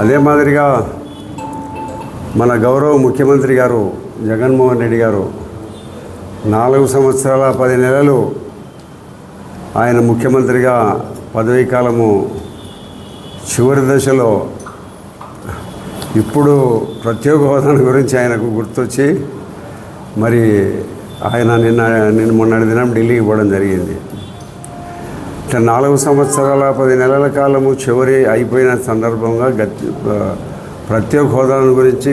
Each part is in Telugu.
అదే మాదిరిగా మన గౌరవ ముఖ్యమంత్రి గారు జగన్మోహన్ రెడ్డి గారు నాలుగు సంవత్సరాల పది నెలలు ఆయన ముఖ్యమంత్రిగా పదవీ కాలము చివరి దశలో ఇప్పుడు ప్రత్యేక హోదాను గురించి ఆయనకు గుర్తొచ్చి మరి ఆయన నిన్న నిన్న మొన్నటి దినం ఢిల్లీకి పోవడం జరిగింది. నాలుగు సంవత్సరాల పది నెలల కాలము చివరి అయిపోయిన సందర్భంగా గతి ప్రత్యేక హోదాను గురించి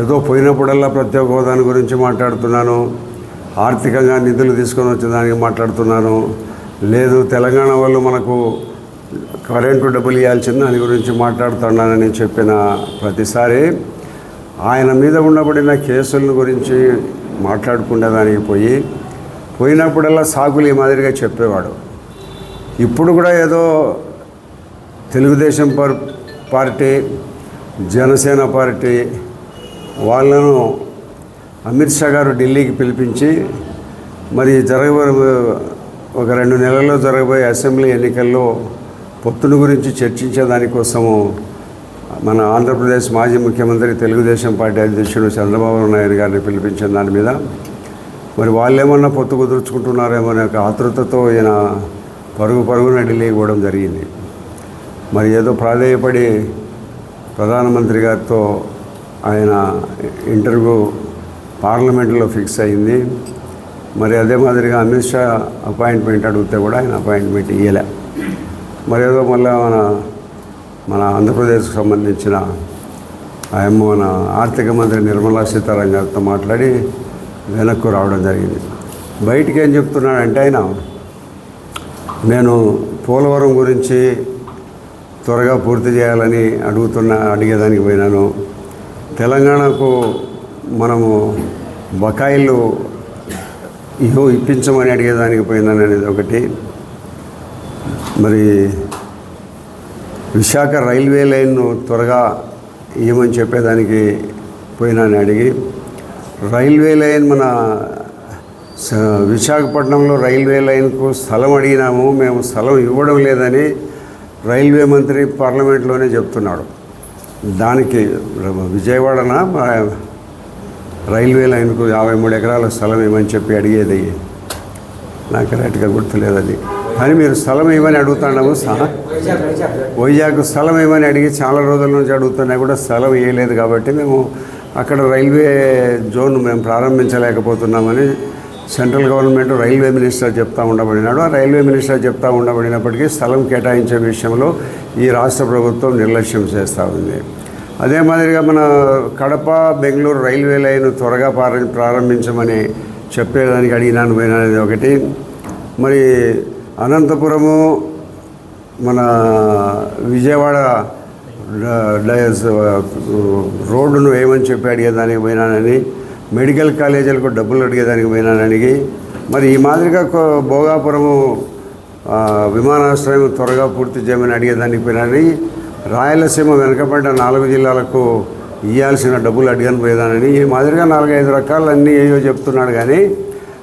ఏదో పోయినప్పుడల్లా ప్రత్యేక హోదాను గురించి మాట్లాడుతున్నాను. ఆర్థికంగా నిధులు తీసుకొని వచ్చేదానికి మాట్లాడుతున్నాను. లేదు తెలంగాణ వాళ్ళు మనకు కరెంటు డబ్బులు ఇవ్వాల్సింది దాని గురించి మాట్లాడుతున్నానని చెప్పిన ప్రతిసారి ఆయన మీద ఉండబడిన కేసుల గురించి మాట్లాడుకునే దానికి పోయి పోయినప్పుడల్లా సాకులు ఈ మాదిరిగా చెప్పేవాడు. ఇప్పుడు కూడా ఏదో తెలుగుదేశం పార్ పార్టీ జనసేన పార్టీ వాళ్ళను అమిత్ షా గారు ఢిల్లీకి పిలిపించి మరి జరగబోయే ఒక రెండు నెలల్లో జరగబోయే అసెంబ్లీ ఎన్నికల్లో పొత్తును గురించి చర్చించే దానికోసము మన ఆంధ్రప్రదేశ్ మాజీ ముఖ్యమంత్రి తెలుగుదేశం పార్టీ అధ్యక్షుడు చంద్రబాబు నాయుడు గారిని పిలిపించిన దాని మీద. మరి వాళ్ళేమన్నా పొత్తు కుదుర్చుకుంటున్నారేమో అనే ఒక ఆతృతతో ఈయన పరుగు పరుగున లేకపోవడం పోవడం జరిగింది. మరి ఏదో ప్రాధేయపడి ప్రధానమంత్రి గారితో ఆయన ఇంటర్వ్యూ పార్లమెంట్లో ఫిక్స్ అయింది. మరి అదే మాదిరిగా అమిత్ షా అపాయింట్మెంట్ అడిగితే కూడా ఆయన అపాయింట్మెంట్ ఇవ్వలే మరి ఏదో మళ్ళీ మన మన ఆంధ్రప్రదేశ్కి సంబంధించిన ఆయన మన ఆర్థిక మంత్రి నిర్మలా సీతారామన్ గారితో మాట్లాడి వెనక్కు రావడం జరిగింది. బయటికి ఏం చెప్తున్నాడంటే ఆయన నేను పోలవరం గురించి త్వరగా పూర్తి చేయాలని అడుగుతున్న అడిగేదానికి పోయినాను. తెలంగాణకు మనము బకాయిలు ఇహో ఇప్పించమని అడిగేదానికి పోయినాను అనేది ఒకటి. మరి విశాఖ రైల్వే లైన్ను త్వరగా ఇవ్వమని చెప్పేదానికి పోయినాను అడిగి రైల్వే లైన్ మన విశాఖపట్నంలో రైల్వే లైన్కు స్థలం అడిగినాము మేము స్థలం ఇవ్వడం లేదని రైల్వే మంత్రి పార్లమెంట్లోనే చెప్తున్నాడు. దానికి విజయవాడన మా రైల్వే లైన్కు యాభై మూడు ఎకరాల స్థలం ఇవ్వని చెప్పి అడిగేది. నాకు కరెక్ట్గా గుర్తులేదు అది. కానీ మీరు స్థలం ఇవ్వని అడుగుతున్నాము వైజాగ్ స్థలం ఏమని అడిగి చాలా రోజుల నుంచి అడుగుతున్నా కూడా స్థలం ఇవ్వలేదు కాబట్టి మేము అక్కడ రైల్వే జోన్ మేము ప్రారంభించలేకపోతున్నామని సెంట్రల్ గవర్నమెంట్ రైల్వే మినిస్టర్ చెప్తా ఉండబడినాడు. ఆ రైల్వే మినిస్టర్ చెప్తా ఉండబడినప్పటికీ స్థలం కేటాయించే విషయంలో ఈ రాష్ట్ర ప్రభుత్వం నిర్లక్ష్యం చేస్తూ ఉంది. అదే మాదిరిగా మన కడప బెంగళూరు రైల్వే లైన్ త్వరగా ప్రారం- ప్రారంభించమని చెప్పేదానికి అడిగినాను పోయినది ఒకటి. మరి అనంతపురము మన విజయవాడ డయస్ రోడ్డును వేయమని చెప్పి అడిగేదానికి పోయినానని మెడికల్ కాలేజీలకు డబ్బులు అడిగేదానికి పోయినానని మరి ఈ మాదిరిగా భోగాపురము విమానాశ్రయం త్వరగా పూర్తి చేయమని అడిగేదానికి పోయినానని రాయలసీమ వెనుకబడ్డ నాలుగు జిల్లాలకు ఇవ్వాల్సిన డబ్బులు అడిగాను పోయేదానని ఈ మాదిరిగా నాలుగైదు రకాలు అన్నీ ఏయో చెప్తున్నాడు కానీ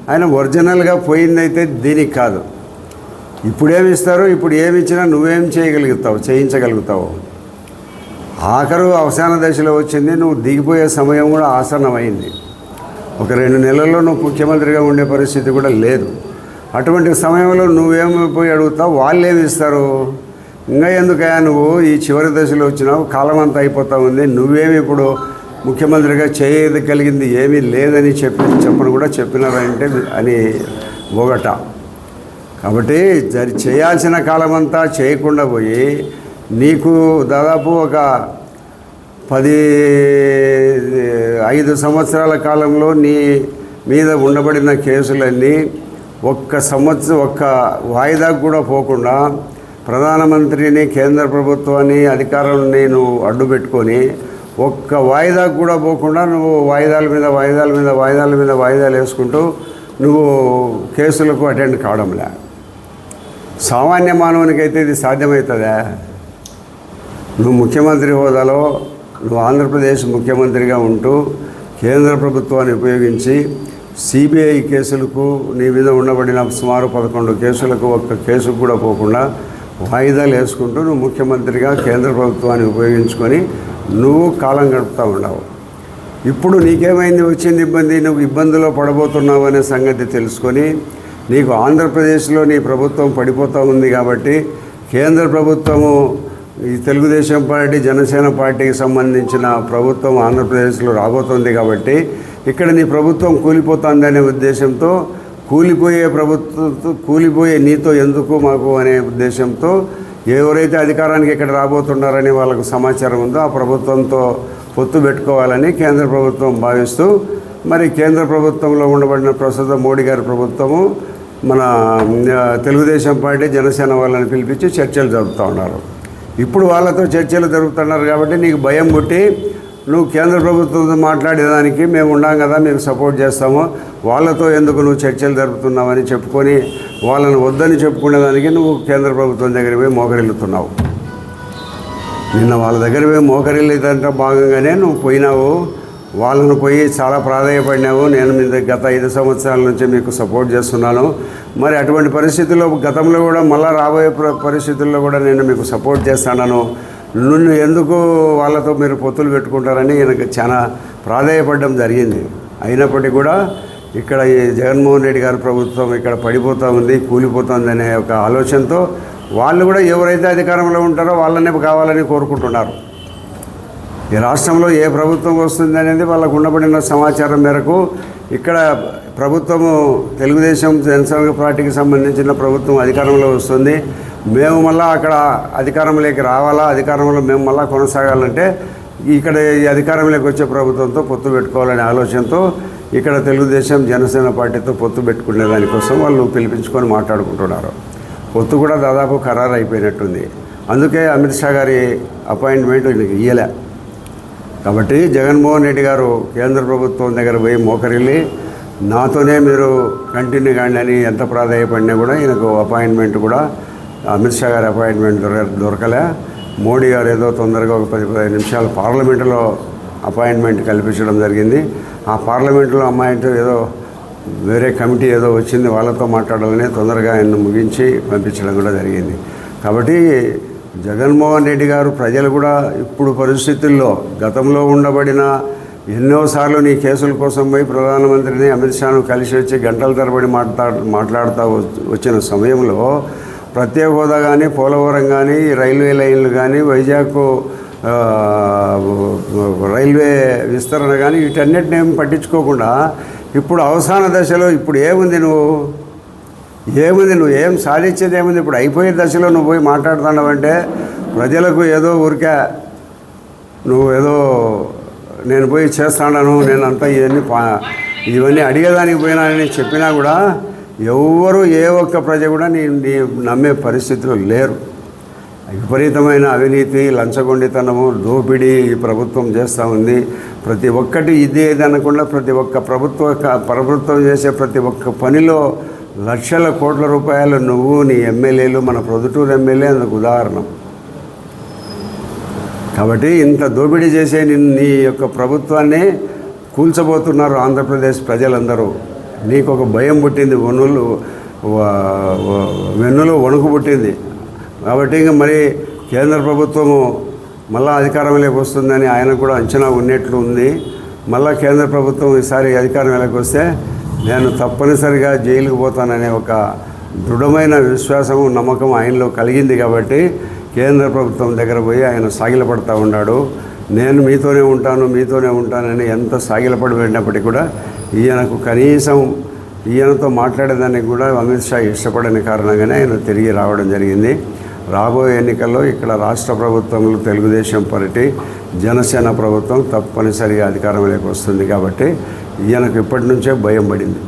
ఆయన ఒరిజినల్గా పోయిందైతే దీనికి కాదు. ఇప్పుడేమి ఇస్తారు? ఇప్పుడు ఏమి ఇచ్చినా నువ్వేం చేయగలుగుతావు చేయించగలుగుతావు. ఆఖరు అవసాన దశలో వచ్చింది నువ్వు దిగిపోయే సమయం కూడా ఆసన్నమైంది. ఒక రెండు నెలల్లో నువ్వు ముఖ్యమంత్రిగా ఉండే పరిస్థితి కూడా లేదు. అటువంటి సమయంలో నువ్వేమి పోయి అడుగుతావు? వాళ్ళు ఏమి ఇస్తారు? ఇంకా ఎందుకయ్యా నువ్వు ఈ చివరి దశలో వచ్చినావు? కాలం అంతా అయిపోతా ఉంది. నువ్వేమి ఇప్పుడు ముఖ్యమంత్రిగా చేయగలిగింది ఏమీ లేదని చెప్పి చెప్పను కూడా చెప్పినారంటే అని ఒకట కాబట్టి జరి చేయాల్సిన కాలమంతా చేయకుండా పోయి నీకు దాదాపు ఒక పది ఐదు సంవత్సరాల కాలంలో నీ మీద ఉండబడిన కేసులన్నీ ఒక్క సంవత్సరం ఒక్క వాయిదాకు కూడా పోకుండా ప్రధానమంత్రిని కేంద్ర ప్రభుత్వాన్ని అధికారాన్ని నువ్వు అడ్డు పెట్టుకొని ఒక్క వాయిదాకు కూడా పోకుండా నువ్వు వాయిదాల మీద వాయిదాల మీద వాయిదాల మీద వాయిదాలు వేసుకుంటూ నువ్వు కేసులకు అటెండ్ కావడంలే. సామాన్య మానవునికైతే ఇది సాధ్యమవుతుందా? నువ్వు ముఖ్యమంత్రి హోదాలో ఆంధ్రప్రదేశ్ ముఖ్యమంత్రిగా ఉంటూ కేంద్ర ప్రభుత్వాన్ని ఉపయోగించి సిబిఐ కేసులకు నీ మీద ఉండబడిన సుమారు పదకొండు కేసులకు ఒక్క కేసుకు కూడా పోకుండా వాయిదాలు వేసుకుంటూ నువ్వు ముఖ్యమంత్రిగా కేంద్ర ప్రభుత్వాన్ని ఉపయోగించుకొని నువ్వు కాలం గడుపుతూ ఉన్నావు. ఇప్పుడు నీకేమైంది? వచ్చింది ఇబ్బంది? నువ్వు ఇబ్బందిలో పడబోతున్నావు అనే సంగతి తెలుసుకొని నీకు ఆంధ్రప్రదేశ్లో నీ ప్రభుత్వం పడిపోతూ ఉంది కాబట్టి కేంద్ర ప్రభుత్వము ఈ తెలుగుదేశం పార్టీ జనసేన పార్టీకి సంబంధించిన ప్రభుత్వం ఆంధ్రప్రదేశ్లో రాబోతుంది కాబట్టి ఇక్కడ నీ ప్రభుత్వం కూలిపోతుందనే ఉద్దేశంతో కూలిపోయే ప్రభుత్వంతో కూలిపోయే నీతో ఎందుకు మాకు అనే ఉద్దేశంతో ఎవరైతే అధికారానికి ఇక్కడ రాబోతున్నారని వాళ్ళకు సమాచారం ఉందో ఆ ప్రభుత్వంతో పొత్తు పెట్టుకోవాలని కేంద్ర ప్రభుత్వం భావిస్తూ మరి కేంద్ర ప్రభుత్వంలో ఉండబడిన ప్రస్తుత మోడీ గారి ప్రభుత్వము మన తెలుగుదేశం పార్టీ జనసేన వాళ్ళని పిలిపించి చర్చలు జరుపుతూ ఉన్నారు. ఇప్పుడు వాళ్ళతో చర్చలు జరుపుతున్నారు కాబట్టి నీకు భయం పుట్టి నువ్వు కేంద్ర ప్రభుత్వంతో మాట్లాడేదానికి మేము ఉన్నాం కదా మీకు సపోర్ట్ చేస్తాము. వాళ్ళతో ఎందుకు నువ్వు చర్చలు జరుపుతున్నావని చెప్పుకొని వాళ్ళని వద్దని చెప్పుకునేదానికి నువ్వు కేంద్ర ప్రభుత్వం దగ్గర పోయి మోకరిల్లుతున్నావు. నిన్న వాళ్ళ దగ్గర పోయి మోకరిల్లేదంటే భాగంగానే నువ్వు పోయినావు. వాళ్ళను పోయి చాలా ప్రాధాయపడినావు నేను మీ గత ఐదు సంవత్సరాల నుంచి మీకు సపోర్ట్ చేస్తున్నాను. మరి అటువంటి పరిస్థితుల్లో గతంలో కూడా మళ్ళీ రాబోయే ప్ర- పరిస్థితుల్లో కూడా నేను మీకు సపోర్ట్ చేస్తాను నన్ను ఎందుకు వాళ్ళతో మీరు పొత్తులు పెట్టుకుంటారని ఈయనకు చాలా ప్రాధాయపడడం జరిగింది. అయినప్పటికీ కూడా ఇక్కడ ఈ జగన్మోహన్ రెడ్డి గారి ప్రభుత్వం ఇక్కడ పడిపోతూ ఉంది కూలిపోతుంది అనే ఒక ఆలోచనతో వాళ్ళు కూడా ఎవరైతే అధికారంలో ఉంటారో వాళ్ళనే కావాలని కోరుకుంటున్నారు. ఈ రాష్ట్రంలో ఏ ప్రభుత్వం వస్తుంది అనేది వాళ్ళకు ఉండబడిన సమాచారం మేరకు ఇక్కడ ప్రభుత్వము తెలుగుదేశం జనసేన పార్టీకి సంబంధించిన ప్రభుత్వం అధికారంలో వస్తుంది. మేము మళ్ళీ అక్కడ అధికారంలోకి రావాలా? అధికారంలో మేము మళ్ళీ కొనసాగాలంటే ఇక్కడ ఈ అధికారంలోకి వచ్చే ప్రభుత్వంతో పొత్తు పెట్టుకోవాలనే ఆలోచనతో ఇక్కడ తెలుగుదేశం జనసేన పార్టీతో పొత్తు పెట్టుకునే దానికోసం వాళ్ళు పిలిపించుకొని మాట్లాడుకుంటున్నారు. పొత్తు కూడా దాదాపు ఖరారు అయిపోయినట్టుంది అందుకే అమిత్ షా గారి అపాయింట్మెంట్ ఇయ్యలే. కాబట్టి జగన్మోహన్ రెడ్డి గారు కేంద్ర ప్రభుత్వం దగ్గర పోయి మోకరిల్లి నాతోనే మీరు కంటిన్యూ కాండి అని ఎంత ప్రాధాయపడినా కూడా ఈయనకు అపాయింట్మెంట్ కూడా అమిత్ షా గారి అపాయింట్మెంట్ దొర దొరకలే. మోడీ గారు ఏదో తొందరగా ఒక పది పదిహేను నిమిషాలు పార్లమెంటులో అపాయింట్మెంట్ కల్పించడం జరిగింది. ఆ పార్లమెంటులో అమ్మాయితో ఏదో వేరే కమిటీ ఏదో వచ్చింది వాళ్ళతో మాట్లాడాలని తొందరగా ఆయన ముగించి పంపించడం కూడా జరిగింది. కాబట్టి జగన్మోహన్ రెడ్డి గారు ప్రజలు కూడా ఇప్పుడు పరిస్థితుల్లో గతంలో ఉండబడిన ఎన్నోసార్లు నీ కేసుల కోసం పోయి ప్రధానమంత్రిని అమిత్ షాను కలిసి వచ్చి గంటల తరబడి మాట్లా మాట్లాడుతూ వచ్చిన సమయంలో ప్రత్యేక హోదా కానీ పోలవరం కానీ రైల్వే లైన్లు కానీ వైజాగ్ రైల్వే విస్తరణ కానీ వీటన్నిటిని ఏం పట్టించుకోకుండా ఇప్పుడు అవసాన దశలో ఇప్పుడు ఏముంది నువ్వు? ఏముంది? నువ్వు ఏం సాధించేది ఏముంది? ఇప్పుడు అయిపోయే దశలో నువ్వు పోయి మాట్లాడుతున్నావంటే ప్రజలకు ఏదో ఊరికే నువ్వు ఏదో నేను పోయి చేస్తాను నేను అంతా ఇవన్నీ పా ఇవన్నీ అడిగేదానికి పోయినానని చెప్పినా కూడా ఎవరు ఏ ఒక్క ప్రజ కూడా నీ నీ నమ్మే పరిస్థితిలో లేరు. విపరీతమైన అవినీతి లంచగొండితనము దోపిడీ ఈ ప్రభుత్వం చేస్తూ ఉంది. ప్రతి ఒక్కటి ఇది ఏది అనకుండా ప్రతి ఒక్క ప్రభుత్వ ప్రభుత్వం చేసే ప్రతి ఒక్క పనిలో లక్షల కోట్ల రూపాయలు నువ్వు నీ ఎమ్మెల్యేలు మన ప్రొద్దుటూరు ఎమ్మెల్యే అందుకు ఉదాహరణ. కాబట్టి ఇంత దోపిడీ చేసే నిన్- నీ యొక్క ప్రభుత్వాన్ని కూల్చబోతున్నారు ఆంధ్రప్రదేశ్ ప్రజలందరూ. నీకు ఒక భయం పుట్టింది వనులు వెన్నులో వణుకు పుట్టింది. కాబట్టి ఇంక మరి కేంద్ర ప్రభుత్వము మళ్ళా అధికారంలోకి వస్తుందని ఆయన కూడా అంచనా ఉన్నట్లు ఉంది మళ్ళా కేంద్ర ప్రభుత్వం ఈసారి అధికారంలోకి వస్తే నేను తప్పనిసరిగా జైలుకు పోతాననే ఒక దృఢమైన విశ్వాసం నమ్మకం ఆయనలో కలిగింది కాబట్టి కేంద్ర ప్రభుత్వం దగ్గర పోయి ఆయన సాగిలపడతా ఉన్నాడు. నేను మీతోనే ఉంటాను మీతోనే ఉంటానని ఎంత సాగిలపడి వెళ్ళినప్పటికీ కూడా ఈయనకు కనీసం ఈయనతో మాట్లాడేదానికి కూడా అమిత్ షా ఇష్టపడని కారణంగానే ఆయన తిరిగి రావడం జరిగింది. రాబోయే ఎన్నికల్లో ఇక్కడ రాష్ట్ర ప్రభుత్వంలో తెలుగుదేశం పార్టీ జనసేన ప్రభుత్వం తప్పనిసరిగా అధికారంలోకి వస్తుంది కాబట్టి ఈయనకు ఇప్పటి నుంచే భయం పడింది.